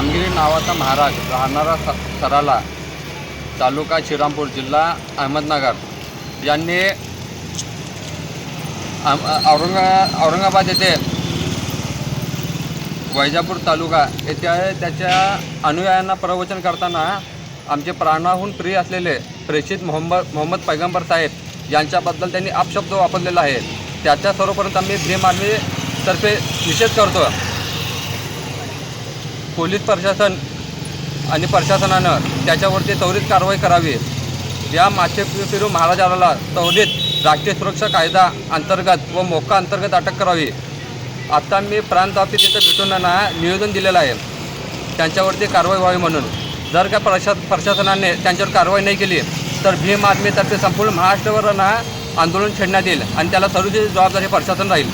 रामगिरी नावाचा महाराज राहणारा स सराला तालुका श्रीरामपूर जिल्हा अहमदनगर. यांनी औरंगा औरंगाबाद येथे वैजापूर तालुका येथे त्याच्या अनुयायांना प्रवचन करताना आमचे प्राणाहून प्रिय असलेले प्रेषित मोहम्मद मोहम्मद पैगंबर साहेब यांच्याबद्दल त्यांनी अपशब्द वापरलेला आहे. त्याच्या सर्वपर्यंत आम्ही भीम आर्मी तर्फे निषेध करतो पोलीस प्रशासन आणि प्रशासनानं त्याच्यावरती त्वरित कारवाई करावी. या माथे फिरू महाराजाला त्वरित राष्ट्रीय सुरक्षा कायदा अंतर्गत व मोका अंतर्गत अटक करावी. आता मी प्रांत ऑफिस इथं भेटून निवेदन दिलेलं आहे. त्यांच्यावरती कारवाई व्हावी म्हणून. जर का प्रशा प्रशासनाने त्यांच्यावर कारवाई नाही केली तर भीम आर्मीतर्फे संपूर्ण महाराष्ट्रावर ना आंदोलन छेडण्यात येईल आणि त्याला सर्वची जबाबदारी प्रशासन राहील.